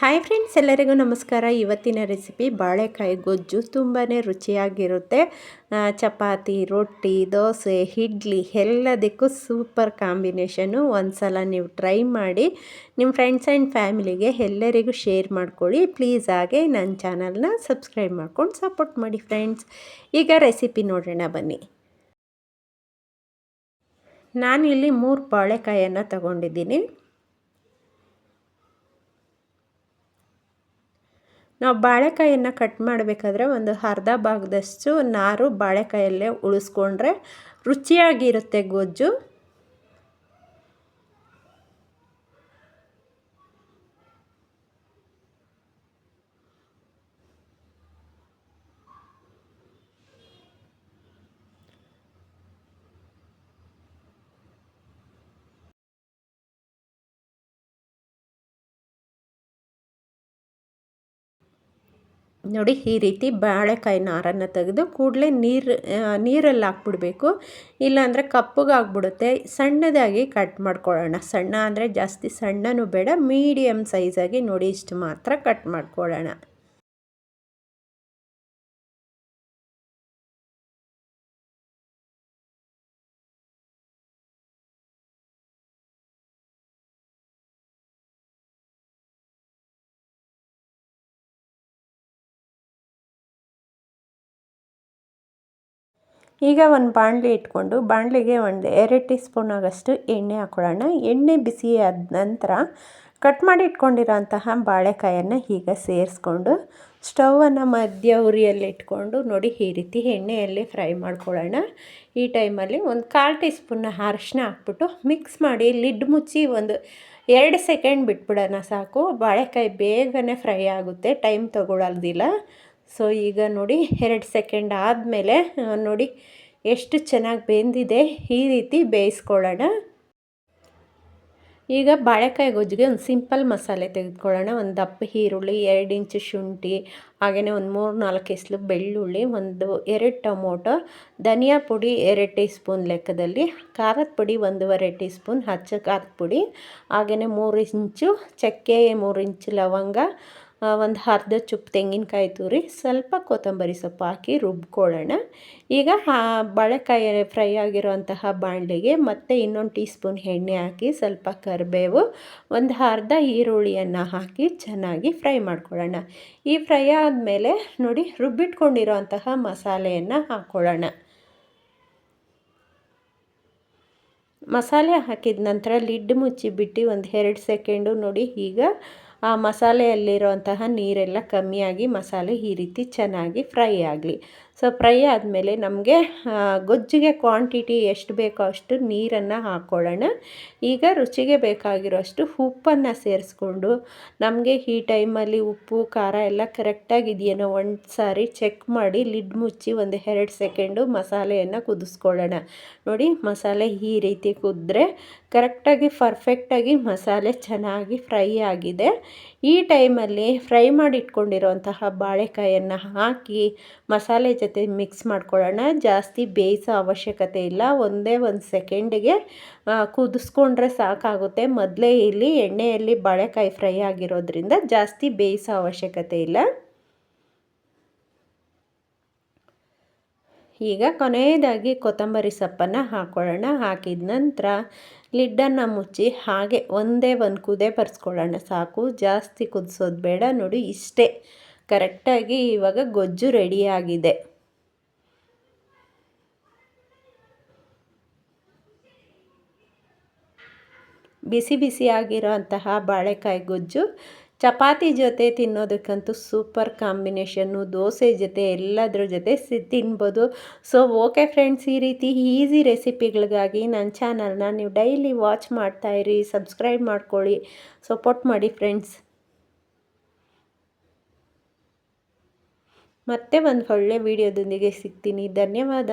Hi friends ಎಲ್ಲರಿಗೂ ನಮಸ್ಕಾರ. ಇವತ್ತಿನ ರೆಸಿಪಿ ಬಾಳೆಕಾಯಿ ಗೊಜ್ಜು ತುಂಬಾ ರುಚಿಯಾಗಿರುತ್ತೆ. ಚಪಾತಿ, ರೊಟ್ಟಿ, ದೋಸೆ, ಇಡ್ಲಿ ಎಲ್ಲದಕ್ಕೂ ಸೂಪರ್ ಕಾಂಬಿನೇಷನು ಒಂದು ಸಲ ನೀವು ಟ್ರೈ ಮಾಡಿ ನಿಮ್ಮ ಫ್ರೆಂಡ್ಸ್ ಆ್ಯಂಡ್ ಫ್ಯಾಮಿಲಿಗೆ ಎಲ್ಲರಿಗೂ ಶೇರ್ ಮಾಡ್ಕೊಳ್ಳಿ. ಪ್ಲೀಸ್ ಹಾಗೆ ನನ್ನ ಚಾನಲ್ನ ಸಬ್ಸ್ಕ್ರೈಬ್ ಮಾಡ್ಕೊಂಡು ಸಪೋರ್ಟ್ ಮಾಡಿ ಫ್ರೆಂಡ್ಸ್ ಈಗ ರೆಸಿಪಿ ನೋಡೋಣ ಬನ್ನಿ. ನಾನಿಲ್ಲಿ ಮೂರು ಬಾಳೆಕಾಯನ್ನು ತಗೊಂಡಿದ್ದೀನಿ. ನಾವು ಬಾಳೆಕಾಯನ್ನು ಕಟ್ ಮಾಡಬೇಕಾದ್ರೆ ಒಂದು ಅರ್ಧ ಭಾಗದಷ್ಟು ನಾರು ಬಾಳೆಕಾಯಲ್ಲೇ ಉಳಿಸ್ಕೊಂಡ್ರೆ ರುಚಿಯಾಗಿರುತ್ತೆ ಗೊಜ್ಜು. ನೋಡಿ ಈ ರೀತಿ ಬಾಳೆಕಾಯಿ ನಾರನ್ನು ತೆಗೆದು ಕೂಡಲೇ ನೀರು ನೀರಲ್ಲಿ ಹಾಕ್ಬಿಡ್ಬೇಕು. ಇಲ್ಲಾಂದರೆ ಕಪ್ಪಗಾಗ್ಬಿಡುತ್ತೆ ಸಣ್ಣದಾಗಿ ಕಟ್ ಮಾಡ್ಕೊಳ್ಳೋಣ. ಸಣ್ಣ ಅಂದರೆ ಜಾಸ್ತಿ ಸಣ್ಣನೂ ಬೇಡ ಮೀಡಿಯಮ್ ಸೈಜಾಗಿ ನೋಡಿ ಇಷ್ಟು ಮಾತ್ರ ಕಟ್ ಮಾಡ್ಕೊಳ್ಳೋಣ. ಈಗ ಒಂದು ಬಾಣಲೆ ಇಟ್ಕೊಂಡು ಬಾಣಲೆಗೆ ಒಂದು ಎರಡು ಟೀ ಸ್ಪೂನ್ ಆಗೋಷ್ಟು ಎಣ್ಣೆ ಹಾಕ್ಕೊಳ್ಳೋಣ. ಎಣ್ಣೆ ಬಿಸಿ ಆದ ನಂತರ ಕಟ್ ಮಾಡಿ ಇಟ್ಕೊಂಡಿರೋಂತಹ ಬಾಳೆಕಾಯನ್ನು ಈಗ ಸೇರಿಸ್ಕೊಂಡು ಸ್ಟವನ್ನು ಮಧ್ಯ ಉರಿಯಲ್ಲಿ ಇಟ್ಕೊಂಡು ನೋಡಿ ಈ ರೀತಿ ಎಣ್ಣೆಯಲ್ಲಿ ಫ್ರೈ ಮಾಡ್ಕೊಳ್ಳೋಣ. ಈ ಟೈಮಲ್ಲಿ ಒಂದು ಕಾಲು ಟೀ ಸ್ಪೂನ್ನ ಅರಶಿನ ಹಾಕ್ಬಿಟ್ಟು ಮಿಕ್ಸ್ ಮಾಡಿ ಲಿಡ್ ಮುಚ್ಚಿ ಒಂದು ಎರಡು ಸೆಕೆಂಡ್ ಬಿಟ್ಬಿಡೋಣ ಸಾಕು. ಬಾಳೆಕಾಯಿ ಬೇಗನೆ ಫ್ರೈ ಆಗುತ್ತೆ, ಟೈಮ್ ತೊಗೊಳೋದಿಲ್ಲ ಸೊ ಈಗ ನೋಡಿ, ಎರಡು ಸೆಕೆಂಡ್ ಆದಮೇಲೆ ನೋಡಿ ಎಷ್ಟು ಚೆನ್ನಾಗಿ ಬೆಂದಿದೆ ಈ ರೀತಿ ಬೇಯಿಸ್ಕೊಳ್ಳೋಣ. ಈಗ ಬಾಳೆಕಾಯಿ ಗೊಜ್ಜಿಗೆ ಒಂದು ಸಿಂಪಲ್ ಮಸಾಲೆ ತೆಗೆದುಕೊಳ್ಳೋಣ. ಒಂದು ದಪ್ಪ ಈರುಳ್ಳಿ, ಎರಡು ಇಂಚು ಶುಂಠಿ ಹಾಗೆಯೇ ಒಂದು ಮೂರು ನಾಲ್ಕು ಎಸ್ಲು ಬೆಳ್ಳುಳ್ಳಿ, ಒಂದು ಎರಡು ಟೊಮೊಟೊ, ಧನಿಯಾ ಪುಡಿ ಎರಡು ಟೀ ಸ್ಪೂನ್ ಲೆಕ್ಕದಲ್ಲಿ, ಖಾರದ ಪುಡಿ ಒಂದೂವರೆ ಟೀ ಸ್ಪೂನ್ ಹಚ್ಚ ಖಾರದ ಪುಡಿ ಹಾಗೆಯೇ ಮೂರು ಇಂಚು ಚಕ್ಕೆ, ಮೂರು ಇಂಚು ಲವಂಗ ಒಂದು ಅರ್ಧ ಚುಪ್ ತೆಂಗಿನಕಾಯಿ ತುರಿ, ಸ್ವಲ್ಪ ಕೊತ್ತಂಬರಿ ಸೊಪ್ಪು ಹಾಕಿ ರುಬ್ಕೊಳ್ಳೋಣ. ಈಗ ಬಾಳೆಕಾಯಿ ಫ್ರೈ ಆಗಿರುವಂತಹ ಬಾಣಲೆಗೆ ಮತ್ತೆ ಇನ್ನೊಂದು ಟೀ ಸ್ಪೂನ್ ಎಣ್ಣೆ ಹಾಕಿ, ಸ್ವಲ್ಪ ಕರಿಬೇವು, ಒಂದು ಅರ್ಧ ಈರುಳ್ಳಿಯನ್ನು ಹಾಕಿ ಚೆನ್ನಾಗಿ ಫ್ರೈ ಮಾಡ್ಕೊಳ್ಳೋಣ. ಈ ಫ್ರೈ ಆದಮೇಲೆ ನೋಡಿ ರುಬ್ಬಿಟ್ಕೊಂಡಿರೋಂತಹ ಮಸಾಲೆಯನ್ನು ಹಾಕ್ಕೊಳ್ಳೋಣ ಮಸಾಲೆ ಹಾಕಿದ ನಂತರ ಲಿಡ್ ಮುಚ್ಚಿ ಬಿಟ್ಟು ಒಂದು ಎರಡು ಸೆಕೆಂಡು ನೋಡಿ, ಈಗ ಆ ಮಸಾಲೆಯಲ್ಲಿರುವಂತಹ ನೀರೆಲ್ಲ ಕಮ್ಮಿಯಾಗಿ ಮಸಾಲೆ ಈ ರೀತಿ ಚೆನ್ನಾಗಿ ಫ್ರೈ ಆಗಲಿ. ಸೊ ಫ್ರೈ ಆದಮೇಲೆ ನಮಗೆ ಗೊಜ್ಜಿಗೆ ಕ್ವಾಂಟಿಟಿ ಎಷ್ಟು ಬೇಕೋ ಅಷ್ಟು ನೀರನ್ನು ಹಾಕ್ಕೊಳ್ಳೋಣ ಈಗ ರುಚಿಗೆ ಬೇಕಾಗಿರೋಷ್ಟು ಉಪ್ಪನ್ನು ಸೇರಿಸ್ಕೊಂಡು, ನಮಗೆ ಈ ಟೈಮಲ್ಲಿ ಉಪ್ಪು, ಖಾರ ಎಲ್ಲ ಕರೆಕ್ಟಾಗಿದೆಯೇನೋ ಒಂದು ಸಾರಿ ಚೆಕ್ ಮಾಡಿ ಲಿಡ್ ಮುಚ್ಚಿ ಒಂದು ಎರಡು ಸೆಕೆಂಡು ಮಸಾಲೆಯನ್ನು ಕುದಿಸ್ಕೊಳ್ಳೋಣ. ನೋಡಿ, ಮಸಾಲೆ ಈ ರೀತಿ ಕುದ್ರೆ ಕರೆಕ್ಟಾಗಿ ಪರ್ಫೆಕ್ಟಾಗಿ ಮಸಾಲೆ ಚೆನ್ನಾಗಿ ಫ್ರೈ ಆಗಿದೆ. ಈ ಟೈಮಲ್ಲಿ ಫ್ರೈ ಮಾಡಿ ಇಟ್ಕೊಂಡಿರೋಂತಹ ಬಾಳೆಕಾಯನ್ನು ಹಾಕಿ, ಮಸಾಲೆ ಜೊತೆ ಮಿಕ್ಸ್ ಮಾಡ್ಕೊಳ್ಳೋಣ. ಜಾಸ್ತಿ ಬೇಯಿಸೋ ಅವಶ್ಯಕತೆ ಇಲ್ಲ. ಒಂದೇ ಒಂದು ಸೆಕೆಂಡಿಗೆ ಕುದಿಸ್ಕೊಂಡ್ರೆ ಸಾಕಾಗುತ್ತೆ. ಮೊದಲೇ ಇಲ್ಲಿ ಎಣ್ಣೆಯಲ್ಲಿ ಬಾಳೆಕಾಯಿ ಫ್ರೈ ಆಗಿರೋದ್ರಿಂದ ಜಾಸ್ತಿ ಬೇಯಿಸೋ ಅವಶ್ಯಕತೆ ಇಲ್ಲ. ಈಗ ಕೊನೆಯದಾಗಿ ಕೊತ್ತಂಬರಿ ಸೊಪ್ಪನ್ನು ಹಾಕ್ಕೊಳ್ಳೋಣ ಹಾಕಿದ ನಂತರ ಲಿಡ್ಡನ್ನು ಮುಚ್ಚಿ ಹಾಗೆ ಒಂದೇ ಒಂದು ಕುದೆ ಬರ್ಸ್ಕೊಳ್ಳೋಣ. ಸಾಕು, ಜಾಸ್ತಿ ಕುದಿಸೋದು ಬೇಡ. ನೋಡಿ ಇಷ್ಟೇ. ಕರೆಕ್ಟಾಗಿ ಇವಾಗ ಗೊಜ್ಜು ರೆಡಿಯಾಗಿದೆ ಬಿಸಿ ಬಿಸಿಯಾಗಿರೋ ಅಂತಹ ಬಾಳೆಕಾಯಿ ಗೊಜ್ಜು, ಚಪಾತಿ ಜೊತೆ ತಿನ್ನೋದಕ್ಕಂತೂ ಸೂಪರ್ ಕಾಂಬಿನೇಷನ್ನು ದೋಸೆ ಜೊತೆ ಎಲ್ಲದ್ರ ಜೊತೆ ಸಿ, ತಿನ್ಬೋದು. ಸೊ, ಓಕೆ ಫ್ರೆಂಡ್ಸ್, ಈ ರೀತಿ ಈಸಿ ರೆಸಿಪಿಗಳಿಗಾಗಿ ನನ್ನ ಚಾನಲ್ನ ನೀವು ಡೈಲಿ ವಾಚ್ ಮಾಡ್ತಾಯಿರಿ ಸಬ್ಸ್ಕ್ರೈಬ್ ಮಾಡ್ಕೊಳ್ಳಿ, ಸಪೋರ್ಟ್ ಮಾಡಿ ಫ್ರೆಂಡ್ಸ್. ಮತ್ತೆ ಒಂದು ಒಳ್ಳೆ ವಿಡಿಯೋದೊಂದಿಗೆ ಸಿಗ್ತೀನಿ. ಧನ್ಯವಾದ.